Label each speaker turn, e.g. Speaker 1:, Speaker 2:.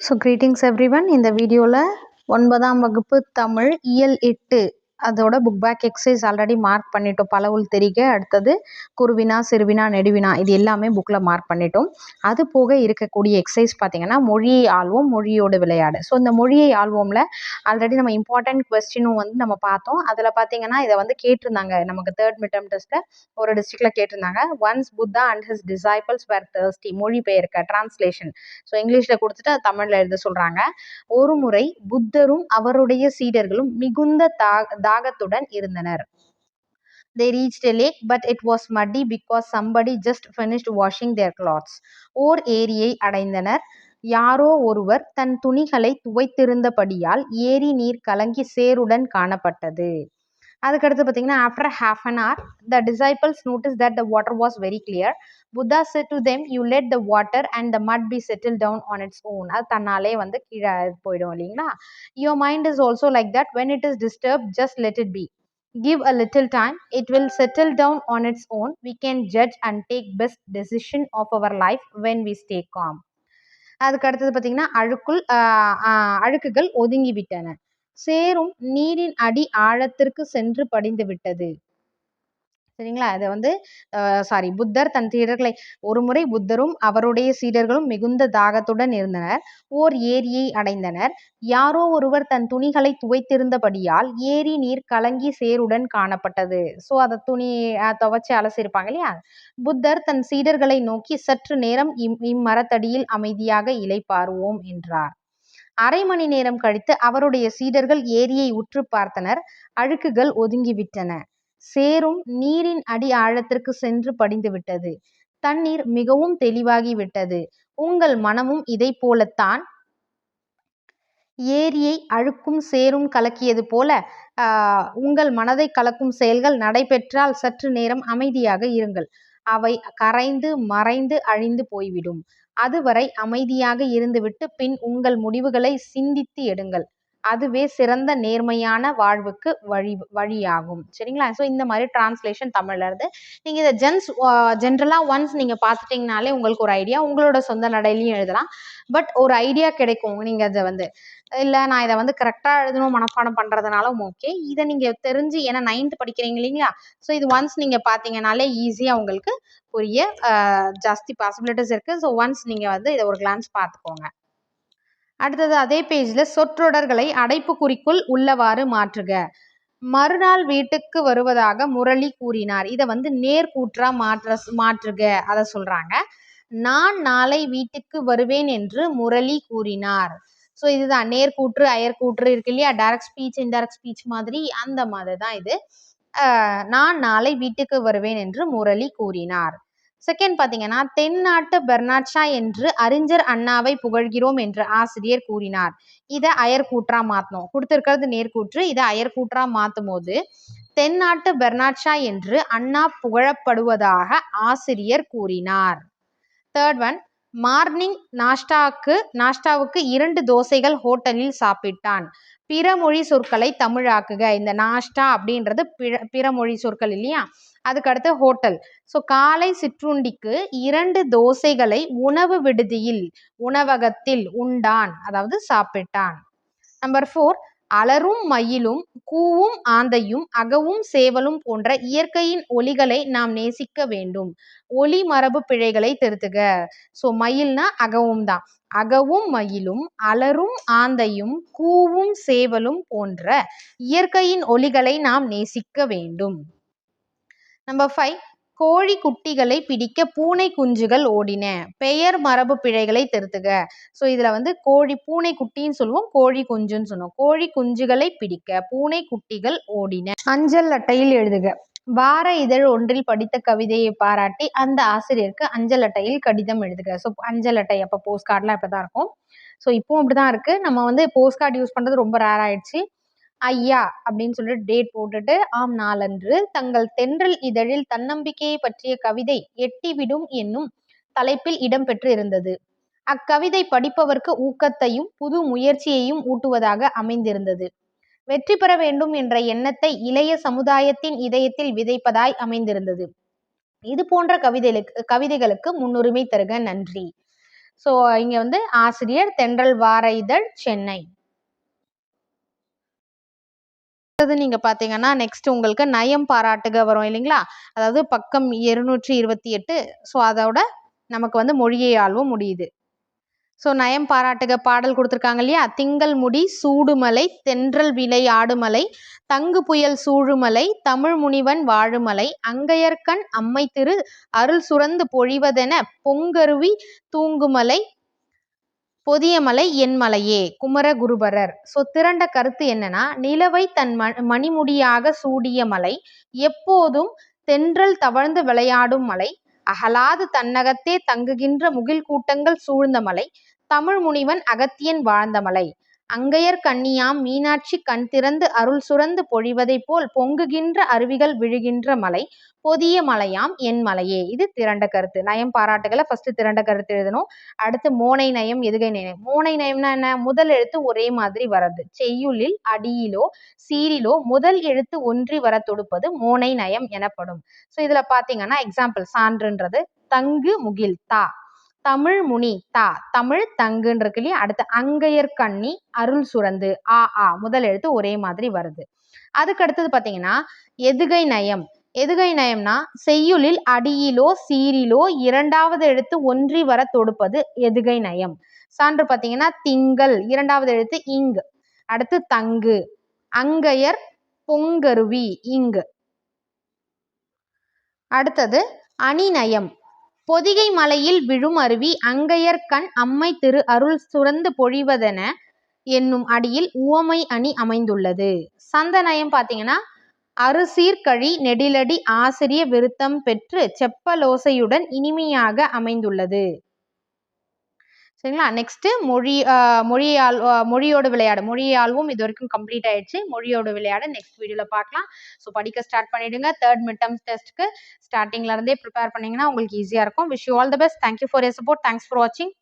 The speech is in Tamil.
Speaker 1: ஸோ கிரீட்டிங்ஸ் எவ்ரிவன் இந்த வீடியோவில் ஒன்பதாம் வகுப்பு தமிழ் இயல் எட்டு அதோட book back exercise already mark பண்ணிட்டோம். பலவுள் தெரிக. அடுத்தது குருவினா சிறுவினா நெடுவினா இது எல்லாமே புக்கில் மார்க் பண்ணிட்டோம். அது போக இருக்கக்கூடிய எக்ஸைஸ் பார்த்தீங்கன்னா மொழியை ஆள்வோம் மொழியோடு விளையாடு. ஸோ இந்த மொழியை ஆள்வோமில் ஆல்ரெடி நம்ம இம்பார்ட்டன்ட் கொஸ்டினும் வந்து நம்ம பார்த்தோம். அதில் பார்த்தீங்கன்னா இதை வந்து கேட்டிருந்தாங்க. நமக்கு தேர்ட் மிட்டம் டெஸ்ட்டில் ஒரு டிஸ்ட்ரிக்டில் கேட்டிருந்தாங்க. Once Buddha and his disciples were thirsty மொழி பெயர்க்க டிரான்ஸ்லேஷன் ஸோ இங்கிலீஷில் கொடுத்துட்டு தமிழில் எழுத சொல்கிறாங்க ஒரு முறை புத்தரும் அவருடைய சீடர்களும் மிகுந்த தா தாகத்துடன் இருந்தனர் they reached lake but it was muddy because somebody just finished washing their clothes ஓர் ஏரியை அடைந்தனர் யாரோ ஒருவர் தன் துணிகளை துவைத்திருந்தபடியால் ஏரி நீர் கலங்கி சேருடன் காணப்பட்டது அதுக்கடுத்து பார்த்தீங்கன்னா after half an hour the disciples notice that the water was very clear Buddha said to them you let the water and the mud be settle down on its own அது தன்னாலே வந்து கீழே போயிடும் இல்லைங்களா? Your mind is also like that when it is disturb just let it be give a little time. It will settle down on its own. We can judge and take best decision of our life when we stay calm. அதுக்கு அடுத்தது பார்த்தீங்கன்னா அழுக்குள் அழுக்குகள் ஒதுங்கி விட்டன. சேரும் நீரின் அடி ஆழத்திற்கு சென்று படிந்து விட்டது. சரிங்களா? அதை வந்து சாரி புத்தர் தன் சீடர்களை ஒரு முறை புத்தரும் அவருடைய சீடர்களும் மிகுந்த தாகத்துடன் இருந்தனர். ஓர் ஏரியை அடைந்தனர். யாரோ ஒருவர் தன் துணிகளை துவைத்திருந்தபடியால் ஏரி நீர் கலங்கி சேருடன் காணப்பட்டது. ஸோ அதை துணி துவைச்சி அலசிருப்பாங்க இல்லையா? புத்தர் தன் சீடர்களை நோக்கி சற்று நேரம் இம் இம்மரத்தடியில் அமைதியாக இலை பாருவோம் என்றார். அரை மணி நேரம் கழித்து அவருடைய சீடர்கள் ஏரியை உற்று பார்த்தனர். அழுக்குகள் ஒதுங்கிவிட்டன. சேரும் நீரின் அடி ஆழத்திற்கு சென்று படிந்து விட்டது தண்ணீர் மிகவும் தெளிவாகிவிட்டது. உங்கள் மனமும் இதை போலத்தான். ஏரியை அழுக்கும் சேரும் கலக்கியது போல உங்கள் மனதை கலக்கும் செயல்கள் நடைபெற்றால் சற்று நேரம் அமைதியாக இருங்கள். அவை கரைந்து மறைந்து அழிந்து போய்விடும். அதுவரை அமைதியாக இருந்துவிட்டு பின் உங்கள் முடிவுகளை சிந்தித்து எடுங்கள். அதுவே சிறந்த நேர்மையான வாழ்வுக்கு வழி வழியாகும். சரிங்களா? ஸோ இந்த மாதிரி டிரான்ஸ்லேஷன் தமிழ்ல இருந்து நீங்கள் இதை ஜென்ஸ் ஜென்ரலாக ஒன்ஸ் நீங்கள் பார்த்துட்டிங்கனாலே உங்களுக்கு ஒரு ஐடியா உங்களோட சொந்த நடையிலையும் எழுதலாம். பட் ஒரு ஐடியா கிடைக்கும். நீங்கள் அதை வந்து இல்லை நான் இதை வந்து கரெக்டாக எழுதணும் மனப்பாடம் பண்ணுறதுனாலும் ஓகே இதை நீங்கள் தெரிஞ்சு ஏன்னா நைன்த் படிக்கிறீங்க இல்லைங்களா? ஸோ இது ஒன்ஸ் நீங்கள் பார்த்தீங்கனாலே ஈஸியாக உங்களுக்கு புரிய ஜாஸ்தி பாசிபிலிட்டிஸ் இருக்குது ஸோ ஒன்ஸ் நீங்கள் வந்து இதை ஒரு கிளான்ஸ் பார்த்துக்கோங்க. அடுத்தது அதே பேஜில் சொற்றொடர்களை அடைப்புக்குறிக்குள் உள்ளவாறு மாற்றுக. மறுநாள் வீட்டுக்கு வருவதாக முரளி கூறினார். இதை வந்து நேர்கூற்றா மாற்ற மாற்றுக. அதை சொல்றாங்க. நான் நாளை வீட்டுக்கு வருவேன் என்று முரளி கூறினார். ஸோ இதுதான். நேர்கூற்று அயர்கூற்று இருக்கு இல்லையா? டைரக்ட் ஸ்பீச் இன்டைரக்ட் ஸ்பீச் மாதிரி அந்த மாதிரி தான் இது. நான் நாளை வீட்டுக்கு வருவேன் என்று முரளி கூறினார். செகண்ட் பார்த்தீங்கன்னா தென்னாட்டு பெர்னாட்ஷா என்று அறிஞர் அண்ணாவை புகழ்கிறோம் என்று ஆசிரியர் கூறினார். இதை அயர்கூற்றா மாற்றணும் கொடுத்துருக்கிறது நேர்கூற்று. இதை அயர்கூற்றா மாற்றும் போது தென்னாட்டு பெர்னாட்ஷா என்று அண்ணா புகழப்படுவதாக ஆசிரியர் கூறினார். தேர்ட் ஒன் மார்னிங் நாஷ்டாவுக்கு நாஷ்டாவுக்கு இரண்டு தோசைகள் ஹோட்டலில் சாப்பிட்டான். பிறமொழி சொற்களை தமிழாக்குக. இந்த நாஷ்டா அப்படின்றது பிற பிறமொழி சொற்கள் இல்லையா? அதுக்கடுத்து ஹோட்டல். ஸோ காலை சிற்றுண்டிக்கு இரண்டு தோசைகளை உணவு விடுதியில் உணவகத்தில் உண்டான் அதாவது சாப்பிட்டான். நம்பர் ஃபோர் அலரும் மயிலும் கூவும் ஆந்தையும் அகவும் சேவலும் போன்ற இயற்கையின் ஒலிகளை நாம் நேசிக்க வேண்டும். ஒலி மரபு பிழைகளை திருத்துக. ஸோ மயில்னா அகவும் தான். அகவும் மயிலும் அலரும் ஆந்தையும் கூவும் சேவலும் போன்ற இயற்கையின் ஒலிகளை நாம் நேசிக்க வேண்டும். நம்பர் ஃபைவ் கோழி குட்டிகளை பிடிக்க பூனை குஞ்சுகள் ஓடின. பெயர் மரபு பிழைகளை திருத்துக. ஸோ இதில் வந்து கோழி பூனை குட்டின்னு சொல்லுவோம் கோழி குஞ்சுன்னு சொல்லுவோம் கோழி குஞ்சுகளை பிடிக்க பூனை குட்டிகள் ஓடின. அஞ்சல் அட்டையில் எழுதுக. வார இதழ் ஒன்றில் படித்த கவிதையை பாராட்டி அந்த ஆசிரியருக்கு அஞ்சல் அட்டையில் கடிதம் எழுதுக. ஸோ அஞ்சல் அட்டை அப்போ போஸ்ட் கார்டெலாம் இப்போ தான் இருக்கும். ஸோ இப்போவும் அப்படி தான் இருக்குது நம்ம வந்து போஸ்ட் கார்டு யூஸ் பண்ணுறது ரொம்ப ரேர் ஆயிடுச்சு. ஐயா அப்படின்னு சொல்லிட்டு டேட் போட்டுட்டு ஆம் நாளன்று தங்கள் தென்றல் இதழில் தன்னம்பிக்கையை பற்றிய கவிதை எட்டிவிடும் என்னும் தலைப்பில் இடம்பெற்று இருந்தது அக்கவிதை படிப்பவர்க்கு ஊக்கத்தையும் புது முயற்சியையும் ஊட்டுவதாக அமைந்திருந்தது. வெற்றி பெற வேண்டும் என்ற எண்ணத்தை இளைய சமுதாயத்தின் இதயத்தில் விதைப்பதாய் அமைந்திருந்தது. இது போன்ற கவிதைகளுக்கு கவிதைகளுக்கு முன்னுரிமை தருக நன்றி. ஸோ இங்க வந்து ஆசிரியர் தென்றல் வார இதழ் சென்னை. அடுத்தது நீங்க பாத்தீங்கன்னா நெக்ஸ்ட் உங்களுக்கு நயம் பாராட்டுக வரும் இல்லைங்களா? அதாவது பக்கம் இருநூற்றி இருபத்தி எட்டு ஸோ அதோட நமக்கு வந்து மொழியை ஆழ்வும் முடியுது. ஸோ நயம் பாராட்டுக பாடல் கொடுத்துருக்காங்க இல்லையா? திங்கள் முடி சூடுமலை தென்றல் விலை ஆடுமலை தங்கு புயல் சூழுமலை தமிழ் முனிவன் வாழுமலை அங்கையர்கண் அம்மை திரு அருள் சுரந்து பொழிவதென பொங்கருவி தூங்குமலை பொதியமலை என் மலையே குமரகுருபரர் ஸோ திரண்ட கருத்து என்னன்னா நிலவை தன் ம மணிமுடியாக சூடிய மலை எப்போதும் தென்றல் தவழ்ந்து விளையாடும் மலை அகலாது தன்னகத்தே தங்குகின்ற முகில் கூட்டங்கள் சூழ்ந்த மலை தமிழ் முனிவன் அகத்தியன் வாழ்ந்த மலை. அங்கையர் கண்ணியாம் மீனாட்சி கண் திறந்து அருள் சுரந்து பொழிவதைப் போல் பொங்குகின்ற அருவிகள் விழுகின்ற மலை பொதிய மலையாம் என் மலையே. இது திரண்ட கருத்து. நயம் பாராட்டுகளை ஃபர்ஸ்ட் திரண்ட கருத்து எழுதணும். அடுத்து மோனை நயம் எதுகை நயம்? மோனை நயம்னா என்ன? முதல் எழுத்து ஒரே மாதிரி வரது. செய்யுளில் அடியிலோ சீரிலோ முதல் எழுத்து ஒன்றி வர தொடுப்பது மோனை நயம் எனப்படும். ஸோ இதுல பாத்தீங்கன்னா எக்ஸாம்பிள் சான்றுன்றது தங்கு முகில் தா. தமிழ் முனி தா தமிழ் தங்குன்னு இருக்கு இல்லையா அடுத்து அங்கையர் கண்ணி அருள் சுரந்து ஆ ஆ முதல் எழுத்து ஒரே மாதிரி வருது. அதுக்கு அடுத்தது பார்த்தீங்கன்னா எதுகை நயம். எதுகை நயம்னா செய்யுளில் அடியிலோ சீரிலோ இரண்டாவது எழுத்து ஒன்றி வர தொடுப்பது எதுகை நயம். சான்று பார்த்தீங்கன்னா திங்கள் இரண்டாவது எழுத்து இங் அடுத்து தங்கு. அங்கையர் பொங்கருவி இங்கு. அடுத்தது அணிநயம். பொதிகை மலையில் விழும் அருவி அங்கையர் கண் அம்மை திரு அருள் சுரந்து பொழிவதென என்னும் அடியில் உவமை அணி அமைந்துள்ளது. சந்தநயம் பார்த்தீங்கன்னா அறுசீர்கழி நெடிலடி ஆசிரிய விருத்தம் பெற்று செப்பலோசையுடன் இனிமையாக அமைந்துள்ளது. சரிங்களா? நெக்ஸ்ட்டு மொழி மொழியால் மொழியோட மொழியோடு விளையாடு. மொழியால்வும் இது வரைக்கும் கம்ப்ளீட் ஆயிடுச்சு. மொழியோடு விளையாட. நெக்ஸ்ட் வீடியோவில் பார்க்கலாம். ஸோ படிக்க ஸ்டார்ட் பண்ணிடுங்க. தேர்ட் மிட் டர்ம்ஸ் டெஸ்ட்க்கு ஸ்டார்டிங்ல இருந்தே ப்ரிப்பேர் பண்ணீங்கன்னா உங்களுக்கு ஈஸியாக இருக்கும். Wish you all the best thank you for your support thanks for வாட்சிங்